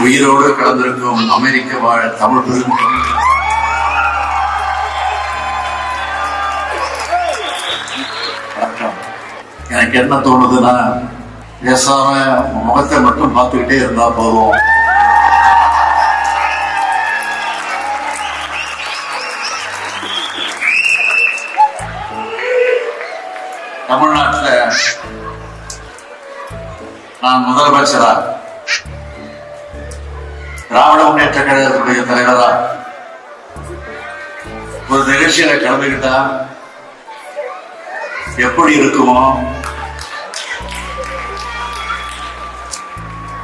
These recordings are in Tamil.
உயிரோடு கலந்திருக்கும் அமெரிக்க வாழ் தமிழ் பெருமக்கள் எனக்கு என்ன தோணுதுன்னா பேசாம முகத்தை மட்டும் பார்த்துக்கிட்டே இருந்தா போதும். தமிழ்நாட்டில் நான் முதலமைச்சரா? திராவிட முன்னேற்ற கழகத்துடைய தலைவரா. ஒரு நிகழ்ச்சியில கலந்துகிட்டா எப்படி இருக்குமோ?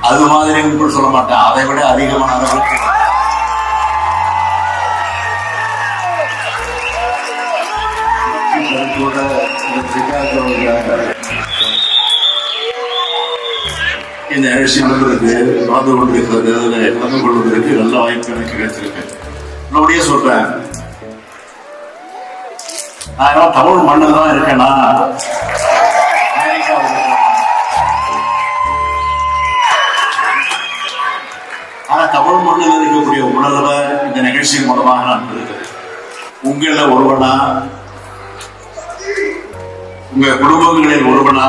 அது மாதிரி கூட சொல்ல மாட்டேன். அதை விட அதிகமான அளவுக்கு கூட இந்த நிகழ்ச்சி நடந்ததுக்கு கலந்து கொண்டிருக்கிறது அதில் கலந்து கொள்வதற்கு நல்ல வாய்ப்பு எனக்கு கிடைச்சிருக்கு. மறுபடியும் சொல்றேன். நான் தமிழ் மண்ணில் தான் இருக்கேனா? ஆனால் ஆனா தமிழ் மண்ணில் இருக்கக்கூடிய உணர்வை இந்த நிகழ்ச்சியின் மூலமாக நான் பெறுகிறேன். உங்களில் ஒருவனா? உங்க குடும்பங்களில் ஒருவனா?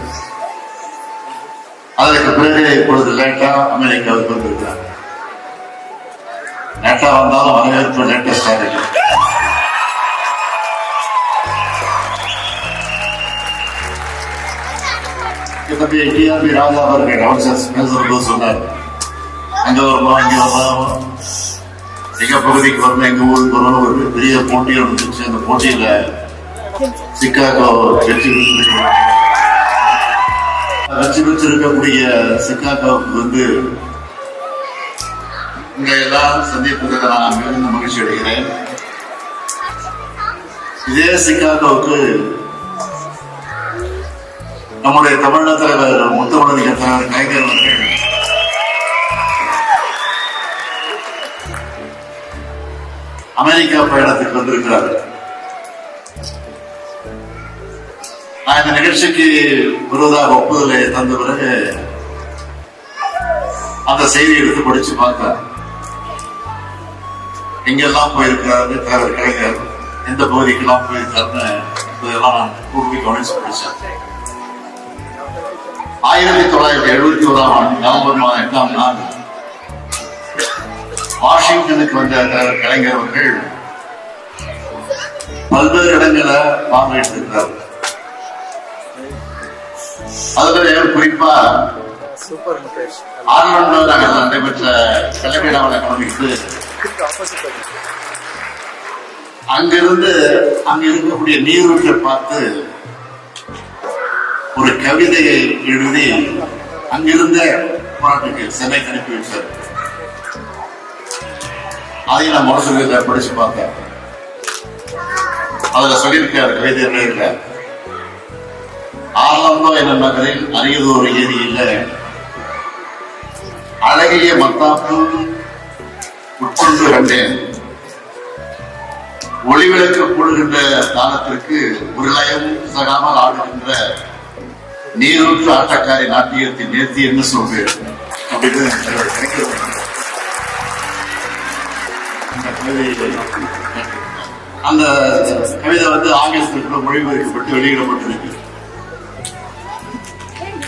அதற்கு பிறகு இப்பொழுது லேட்டா அமெரிக்காவுக்கு வந்திருக்கிறார் லேட்டா வந்தாலும் வரவேற்பு லேட்டஸ்டா இருக்கு இதை டிஆர்பி ராஜா அவர்கள் அமைச்சர் பேசும்போது சொன்னார் அங்க வரணும் இங்க எங்க பகுதிக்கு வரணும் எங்க ஊருக்கு வரணும் ஒரு பெரிய போட்டி நடந்துச்சு. அந்த போட்டியில சிக்காகோ வெற்றி வெற்றி பெற்றிருக்கக்கூடிய சிக்காகோவுக்கு வந்து உங்களை எல்லாம் சந்திப்பதில் நான் மிகுந்த மகிழ்ச்சி அடைகிறேன். இதே சிக்காகோவுக்கு நம்முடைய தமிழக தலைவர் முத்தமிழக தலைவர் கலைஞர் அவர்கள் அமெரிக்கா பயணத்துக்கு வந்திருக்கிறார்கள். நான் இந்த நிகழ்ச்சிக்கு வருவதாக ஒப்புதலை தந்த பிறகு அந்த செய்தி எடுத்து படிச்சு பார்த்தார். எங்கெல்லாம் போயிருக்கிறாரு? தேவர் கலைஞர் எந்த பகுதிக்கெல்லாம் போயிருக்காருன்னு இதெல்லாம் நான் கூர்வி கவனிச்சு படிச்சேன். ஆயிரத்தி தொள்ளாயிரத்தி எழுபத்தி ஓராம் ஆண்டு நவம்பர் மாதம் எட்டாம் நாள் வாஷிங்டனுக்கு வந்த தலைவர் கலைஞர் அவர்கள் பல்வேறு இடங்களை பார்வையிட்டிருக்கிறார். அதுல குறிப்பா சூப்பர் நடைபெற்ற கலந்துக்கிட்டு அங்கிருந்து அங்க இருக்கக்கூடிய நீரூற்றை பார்த்து ஒரு கவிதையை எழுதி அங்கிருந்த போராட்டத்துக்கு சென்னைக்கு அனுப்பி வச்சார் அதையும் நான் முரசொலியில் படிச்சு பார்த்தேன். அதுல சொல்லியிருக்கார் கவிதை என்ன இல்லை என்ற நகரில் அரியதொரு ஏரி இல்லை. அழகிய மத்தாப்பு உட்கொண்டு கண்டேன். ஒளிவிளக்கு போடுகின்ற காலத்திற்கு உருளயம் சகாமல் ஆடுகின்ற நீரூற்று ஆட்டக்காரி நாட்டியத்தின் நேர்த்தி என்ன சொல்வேன். அப்படின்னு அந்த கவிதை வந்து ஆங்கிலத்திற்கு மொழிபெயர்க்கப்பட்டு வெளியிடப்பட்டிருக்கு.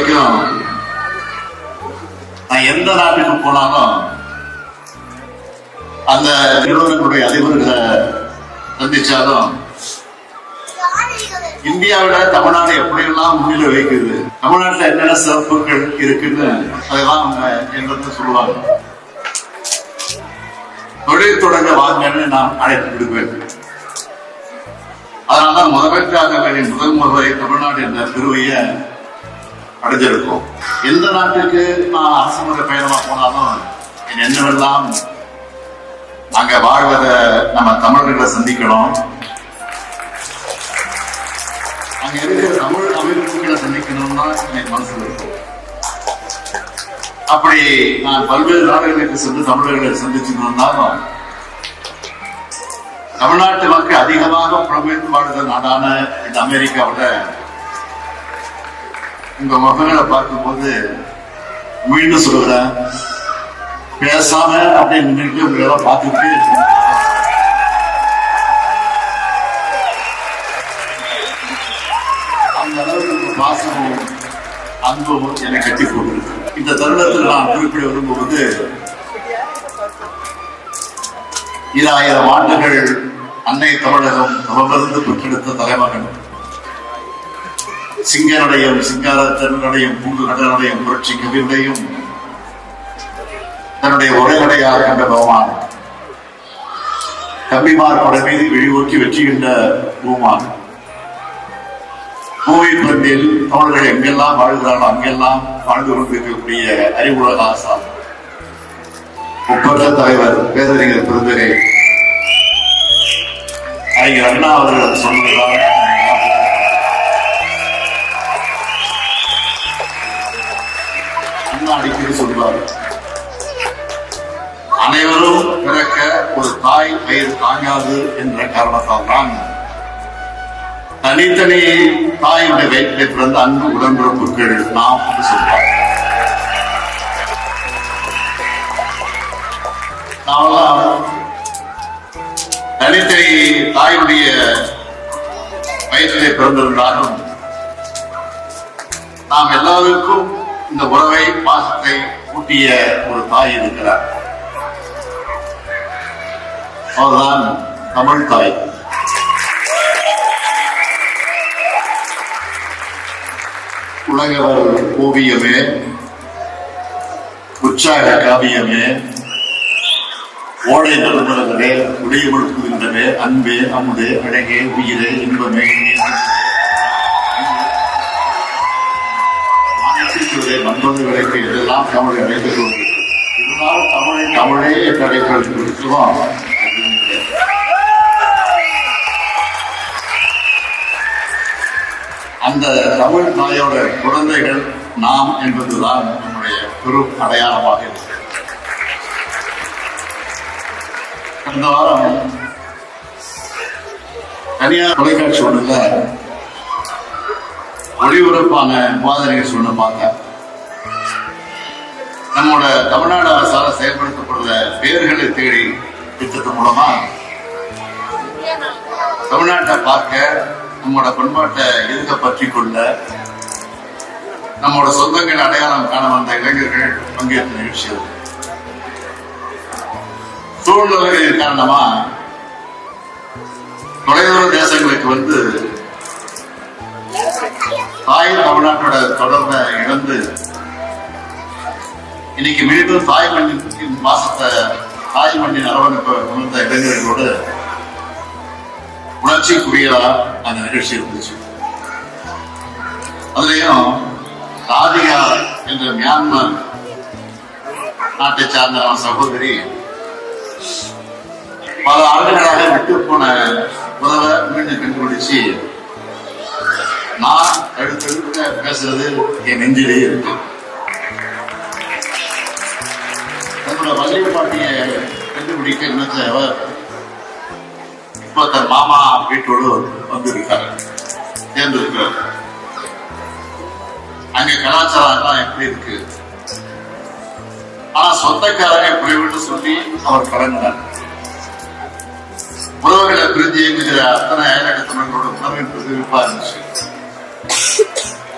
வரைக்கும் நான் எந்த நாட்டுக்கு போனாலும் அந்த நிறுவனங்களுடைய அதிபர்களை சந்திச்சாலும் இந்தியாவில தமிழ்நாடு எப்படியெல்லாம் முன்னிலை வைக்குது தமிழ்நாட்டுல என்னென்ன சிறப்புகள் இருக்குன்னு அதெல்லாம் அவங்க எங்களுக்கு சொல்லுவாங்க. தொழில் தொடங்க வாங்கன்னு நான் அழைத்து விடுவேன். அதனால முதலமைச்சராக முதல் முறை தமிழ்நாடு என்ற பெருமைய அடைஞ்சிருக்கிறோம். எந்த நாட்டுக்கு நான் அரசு முறை பயணமா போனாலும் என் எண்ணமெல்லாம் அங்க வாழ்வத நம்ம தமிழர்களை சந்திக்கணும். அங்க இருக்கிற தமிழ் அமைப்புகளை சந்திக்கணும்னா எனக்கு மனசுல இருக்கும் அப்படி நான் பல்வேறு நாடுகளுக்கு சென்று தமிழர்களை சந்திச்சுட்டு வந்தாலும் தமிழ்நாட்டு மக்கள் அதிகமாக புலம்பெயர்ந்து நாடான இந்த அமெரிக்காவோட உங்க முகங்களை பார்க்கும்போது மீண்டும் சொல்லுகிறேன் பேசாம அப்படியே நின்றுட்டு உங்களெல்லாம் பார்த்துட்டு அந்த அளவுக்கு பாசமும் அன்பும் என்னை கட்டி போட்டிருக்கு இந்த தருணத்தில் நான் குறிப்பிட விரும்புவது ஈராயிரம் ஆண்டுகள் அன்னை தமிழகம் தவமிருந்து பெற்றெடுத்த தலைமகன் சிங்கனுடையும் சிங்கார பூண்டு பூங்கு கடனுடையும் புரட்சி கவியுடையும் தன்னுடைய உரைகடையாக கண்ட பகவான் கம்பிமார் பட மீது விழிவோக்கி வெற்றிகின்ற பூமான். பூவை பந்தில் தமிழர்கள் எங்கெல்லாம் வாழ்கிறாரோ அங்கெல்லாம் வாழ்ந்து கொண்டிருக்கக்கூடிய அறிவுலக ஆசான். முப்பட்ட தலைவர் பேரறிஞர் பெருந்தகை. அறிஞர் அண்ணா அவர்கள் சொன்னதுதான் என்று அடிக்கடி சொல்வார் அனைவரும் பிறக்க ஒரு தாய் பெயர் தாங்காது என்ற காரணத்தால் தான் தனித்தனி தாயுடைய வயிற்றிலே பிறந்த அன்பு உடன்பிறப்புகள் நாம் என்று சொல்வார் தனித்தனி தாயுடைய வயிற்றிலே பிறந்திருந்தாலும் நாம் எல்லாருக்கும் இந்த உறவை பாசத்தை ஊட்டிய ஒரு தாய் இருக்கிறார். அவர்தான் தமிழ் தாய். உலகவர் ஓவியமே உற்சாக காவியமே ஓடை நறுமணங்களே உடையவழுக்குகின்றவே அன்பே அமுதே அழகே உயிரே இன்பமே ஆனத்திற்குள்ளே மன்பது விளைக்கு இதெல்லாம் தமிழை அழைத்துக் இதனால் தமிழை தமிழே கடைகள் அழைக்கிறோம் அந்த தமிழ் தாயோட குழந்தைகள் நாம் என்பதுதான் நம்முடைய பெரும் அடையாளமாக இருக்கிறது. கடந்த வாரம் தனியார் தொலைக்காட்சி ஒண்ணுல ஒளிபரப்பான விவாத நிகழ்ச்சி பார்த்தேன் நம்மோட தமிழ்நாடு அரசால செயல்படுத்தப்படுற பேர்களை தேடி திட்டத்தின் மூலமா தமிழ்நாட்டை பார்க்க நம்மோட பண்பாட்டை எதுக்க பற்றி கொள்ள நம்மோட சொந்தங்கள் அடையாளம் காண வந்த இளைஞர்கள் பங்கேற்ற நிகழ்ச்சி சூழ்நிலைகளின் காரணமா தொலைதூர தேசங்களுக்கு வந்து தாய் தமிழ்நாட்டோட தொடர்பை இழந்து இன்னைக்கு மீண்டும் தாய் மண்ணின் மாசத்தை தாய் மண்ணின் அரவணைப்பை உணர்ந்த இளைஞர்களோடு உணர்ச்சிக்குரியதா அந்த நிகழ்ச்சி இருந்துச்சு. அதுலயும் ராதிகா என்ற மியான்மர் நாட்டை சார்ந்த சகோதரி பல ஆண்டுகளாக விட்டு போன உறவை மீண்டும் கண்டுபிடிச்சு நான் அடுத்தடுத்த பேசுறது என் நெஞ்சிலேயே இருக்கு தன்னோட வள்ளி பாட்டியை கண்டுபிடிக்க என்ன அவர் இப்போ தன் மாமா வீட்டோடு வந்திருக்கார். சேர்ந்திருக்கிறார். அங்க கலாச்சாரம் எப்படி இருக்கு? ஆனா சொந்தக்காரங்க போய்விட்டு சொல்லி அவர் கலந்தார் உறவுகளை பிரிஞ்சு இயங்குகிற அத்தனை அயலகத்தவர்களோட உணர்வு என்பது இருந்துச்சு.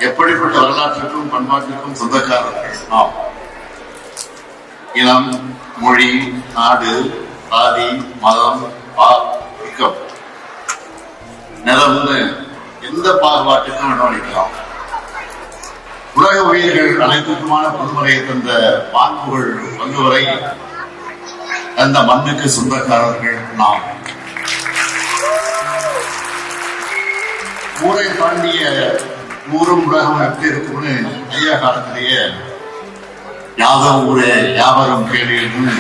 எப்படிப்பட்ட வரலாற்றுக்கும் பண்பாட்டிற்கும் சொந்தக்காரர்கள் நாம் இனம் மொழி நாடு சாதி மதம் பாக்கம் நிலம்னு எந்த பாகுபாட்டுக்கும் இடமளிக்கலாம் உலக உயிர்கள் அனைத்துக்குமான பொதுமுறையை தந்த மாண்புகள் வங்குவரை அந்த மண்ணுக்கு சொந்தக்காரர்கள் நாம். ஊரை தாண்டிய ஊரும் உலகம் எப்படி இருக்கும்னு ஐயா காலத்திலேயே யாதவ் ஊரே யாவரும் கேள்வின்னு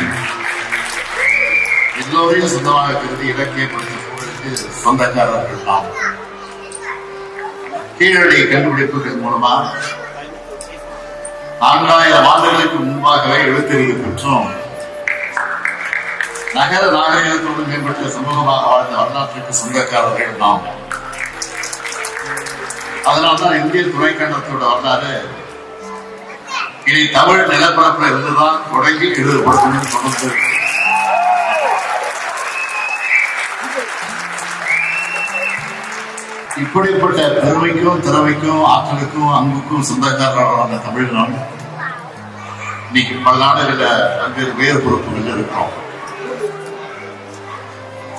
எல்லோரையும் சொந்தமாக கருதி இலக்கியப்படுத்துவதற்கு சொந்தக்காரர்கள் தான் கீழடி கண்டுபிடிப்புகள் மூலமா நான்காயிரம் ஆண்டுகளுக்கு முன்பாகவே எழுத்தறிவு பெற்றோம். நகர நாகரிகத்தோடு மேம்பட்ட சமூகமாக வாழ்ந்த வரலாற்றுக்கு சொந்தக்காரர்கள் நாம் அதனால்தான் இந்திய துணைக்கண்டத்தோட வரலாறு இனி தமிழ் நிலப்பரப்புல இருந்துதான் தொடங்கி எழுதப்படணும் தொடர்ந்து இப்படிப்பட்ட பெருமைக்கும் திறமைக்கும் ஆற்றலுக்கும் அன்புக்கும் தமிழ் நாடு இன்னைக்கு பல நாடுகள பல்வேறு உயர் பொறுப்புகள் இருக்கிறோம்.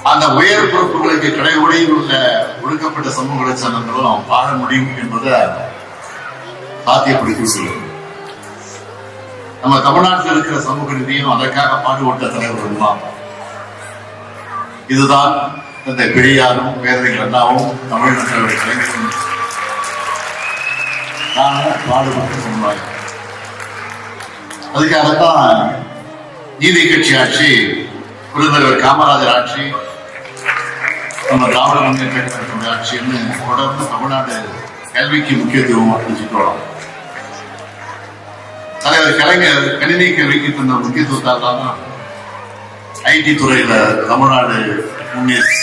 அந்த உயர் பொறுப்புகளுக்கு கடைவுடையில் உள்ள ஒடுக்கப்பட்ட சமூக சனங்களும் வாழ முடியும் என்பதை சாத்தியப்படுத்தி உள்ளது நம்ம தமிழ்நாட்டில் இருக்கிற சமூக நிதியும் அதற்காக பாடுபட்ட தலைவர்கள் தான் இதுதான் இந்த பெரியாரும் பேரறிஞர் அண்ணாவும் தமிழ்நாட்டில் கலைஞரும் நானும் பாடுபட்ட சமுதாயம். அதுக்காகத்தான் நீதி கட்சி ஆட்சி புரிந்தவர் காமராஜர் ஆட்சி நம்ம திராவிட முன்னேற்ற கழகத்தினுடைய ஆட்சின்னு தொடர்ந்து தமிழ்நாடு கல்விக்கு முக்கியத்துவம் அளிச்சுட்டு வரோம். தலைவர் கலைஞர் கணினி கல்விக்கு தந்த முக்கியத்துவத்தால் தான் ஐடி துறையில தமிழ்நாடு முன்னேறி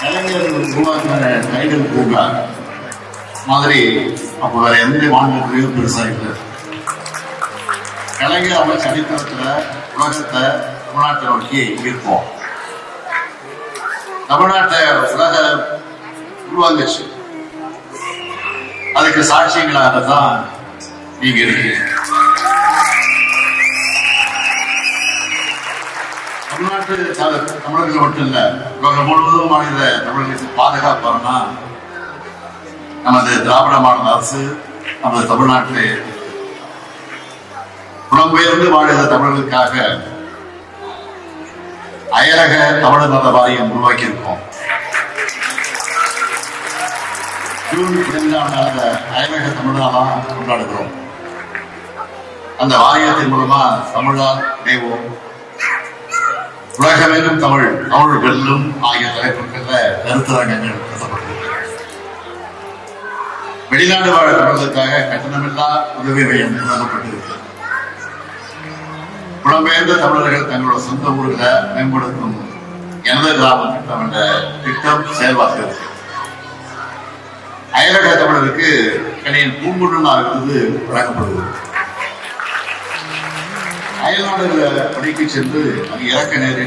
கலைஞர் உருவாக்கின பூங்கா. மாதிரி அப்ப வேற எந்த மாநிலத்திலையும் பெருசா இல்லை. கலைஞர் அவங்க சரித்திரத்துல உலகத்தை தமிழ்நாட்டை நோக்கி இருப்போம் தமிழ்நாட்டை உலக உருவாங்குச்சு அதுக்கு சாட்சியங்களாக தான் நீங்க இருக்கீங்க. தமிழ்நாட்டு தமிழர்கள் மட்டும் இல்ல உலகம் முழுவதும் மாநில தமிழர்களுக்கு பாதுகாப்பு நமது திராவிட மாநில அரசு நமது தமிழ்நாட்டிலே புலம்பெயர்ந்து வாழ்கிற தமிழர்களுக்காக அயலக தமிழர் நல வாரியம் உருவாக்கியிருக்கோம் இருக்கோம் ஜூன் நாள் அந்த அயலக கொண்டாடுகிறோம். அந்த வாரியத்தின் மூலமா தமிழா இணைவோம். உலகமெங்கும் தமிழ் தமிழ் வெல்லும் ஆகிய தலைப்புகள்ல கருத்தரங்கங்கள் வெளிநாடு வாழ தமிழர்களுக்காக கட்டணமில்லா உதவி மையம் தொடங்கப்பட்டிருக்கு புலம்பெயர்ந்த தமிழர்கள் தங்களோட சொந்த ஊர்களை மேம்படுத்தும் எனது கிராம திட்டம் என்ற திட்டம் செயல்பாட்டு இருக்கு அயலக தமிழருக்கு கணியின் பூங்குன்று நாள் விருது வழங்கப்படுகிறது. அயல்நாடுகளை படிக்க சென்று அங்கு இறக்க நேர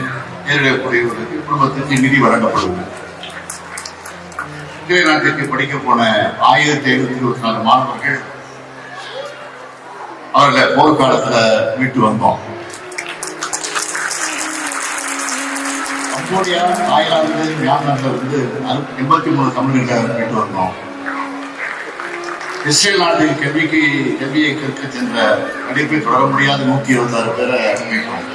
நேரிடக்கூடியவர்களுக்கு குடும்பத்திற்கு நிதி வழங்கப்படுகிறது. இந்திய நாட்டிற்கு படிக்க போன ஆயிரத்தி ஐநூத்தி இருபத்தி நாலு மாணவர்கள் அவர்களை போர்க்காலத்துல மீட்டு வந்தோம். கம்போடியா தாய்லாந்து மியான்மர்ல இருந்து எண்பத்தி மூணு தமிழர்களை மீட்டு வந்தோம். இஸ்ரேல் நாட்டில் கல்விக்கு கல்வியை கற்க சென்ற படிப்பை தொடர முடியாத நூத்தி இருபத்தாறு பேரை அனுமதிக்கிறோம்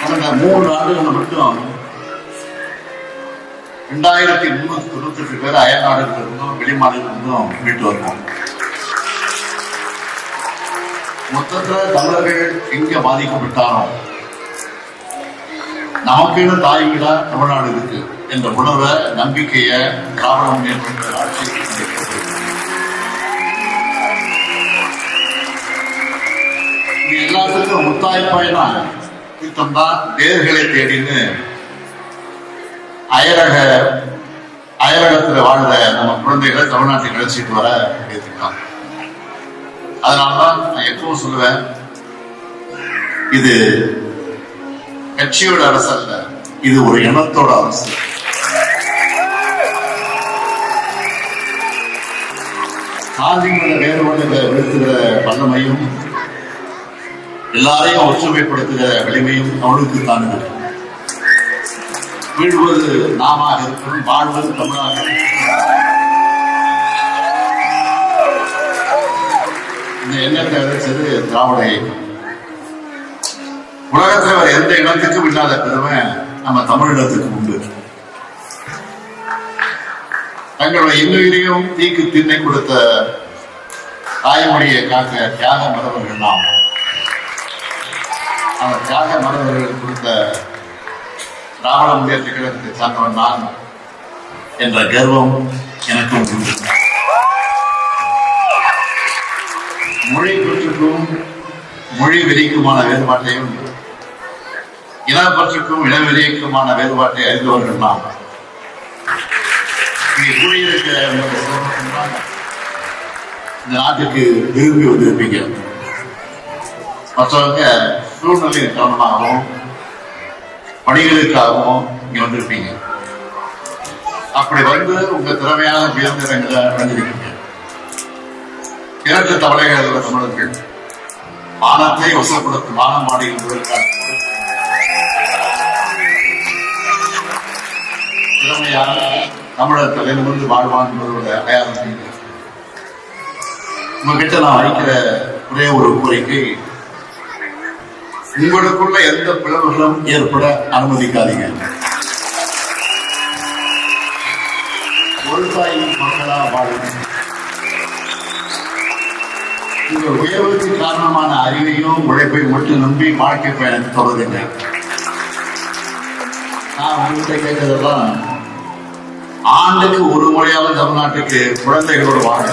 கடந்த மூன்று ஆண்டுகள் மட்டும் ரெண்டாயிரத்தி முன்னூத்தி தொண்ணூத்தி எட்டு பேர் அயல் நாடுகள் இருந்தும் வெளிமாநிலம் இருந்தும் மீட்டு வருவோம் மொத்தத்துல தமிழர்கள் எங்க பாதிக்கப்பட்டாலும் நமக்குன்னு தாய் வீடா தமிழ்நாடு இருக்கு என்ற உணர்வை நம்பிக்கைய திராவிட முன்னேற்ற ஆட்சி எல்லாத்துக்கும் முத்தாய்ப்பாயினா திட்டம் தான் வேர்களை தேடின்னு அயலக அயலகத்துல வாழ்ற நம்ம குழந்தைகளை தமிழ்நாட்டில் நினைச்சிட்டு வர வேண்டிய அதனாலதான் நான் எப்பவும் சொல்லுவேன் இது கட்சியோட அரசு அல்ல இது ஒரு இனத்தோட அரசு. சாதி மத வேறுபாடுகளை விழுத்துகிற வல்லமையும் எல்லாரையும் ஒற்றுமைப்படுத்துகிற வலிமையும் அவனுக்கு தான் வீழ்வது நாமாக இருக்கும் வாழ்வது தமிழாக இந்த எண்ணத்தை விதைச்சது திராவிட இயக்கம். வேற எந்த இனத்துக்கும் இல்லாத பெருமை நம்ம தமிழினத்துக்கு உண்டு. தங்களுடைய இன்னுயிரையும் தீக்கு திண்ணை கொடுத்த தாய்மொழியை காக்க தியாக மரபர்கள் நாம். அந்த தியாக மனிதர்கள் கொடுத்த திராவிட முன்னேற்ற கழகத்தை சார்ந்தவன் நான் என்ற கர்வம் எனக்கும் உண்டு. மொழி பற்றுக்கும் மொழி வெறிக்குமான வேறுபாட்டையும் இனப்பற்றுக்கும் இனவெறிக்குமான வேறுபாட்டை அறிந்தவர்கள் நாம். இங்கே கூடியிருக்க இந்த நாட்டுக்கு விரும்பி வந்திருப்பீங்க மற்றவங்க சூழ்நிலையின் காரணமாகவும் பணிகளுக்காகவும் இங்க வந்திருப்பீங்க. அப்படி வந்து உங்க திறமையான உயர்ந்திரங்களை அடைஞ்சிருக்கீங்க இரண்டு தவளைகள் தமிழர்கள் மானத்தை வசப்படுத்தும் மானம் பாடுகின்றதற்கான திறமையான தமிழர் தலைநிமிர்ந்து வாழ்வான் என்பதோட அடையாளம் உங்ககிட்ட நான் வைக்கிற ஒரே ஒரு கோரிக்கை உங்களுக்குள்ள எந்த பிளவுகளும் ஏற்பட அனுமதிக்காதீங்க. ஒரு தாயின் மக்களா வாழுங்க உங்கள் உயர்வுக்கு காரணமான அறிவையும் உழைப்பை மட்டும் நம்பி வாழ்க்கை பயணம் தொடருங்க. நான் உங்கள்கிட்ட கேட்கறதெல்லாம் ஆண்டுக்கு ஒரு முறையாவது தமிழ்நாட்டுக்கு குழந்தைகளோடு வாங்க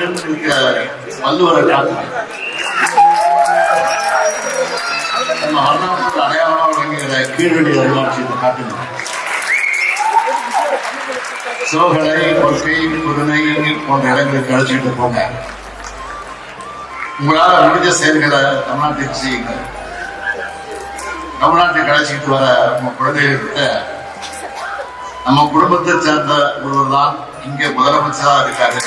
வாங்கல் இருக்க வள்ளுவரை காட்டுங்க நம்ம அண்ணாவுக்கு அடையாளம் வழங்குகிற கீழடி வரலாற்றை காட்டுங்க சோகலை கொள்கை புதுனை போன்ற இடங்களுக்கு அழைச்சிட்டு போங்க உங்களால் முடிஞ்ச செயல்களை தமிழ்நாட்டுக்கு செய்யுங்க தமிழ்நாட்டுக்கு அழைச்சிட்டு வர உங்க குழந்தைகிட்ட நம்ம குடும்பத்தை சேர்ந்த ஒருவர் தான் இங்கே முதலமைச்சராக இருக்காரு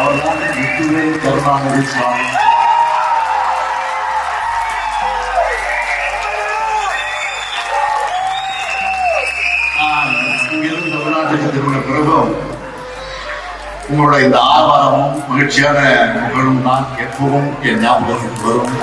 அவர்தான் விஷ்ணுவே கருணாநிதி சுவாமி. நான் இங்கிருந்து தமிழ்நாட்டுக்கு திரும்பின பிறகும் உங்களோட இந்த ஆர்வாரமும் மகிழ்ச்சியான புகழும் தான் எப்பவும் என் ஞாபகத்துக்கு வரும்.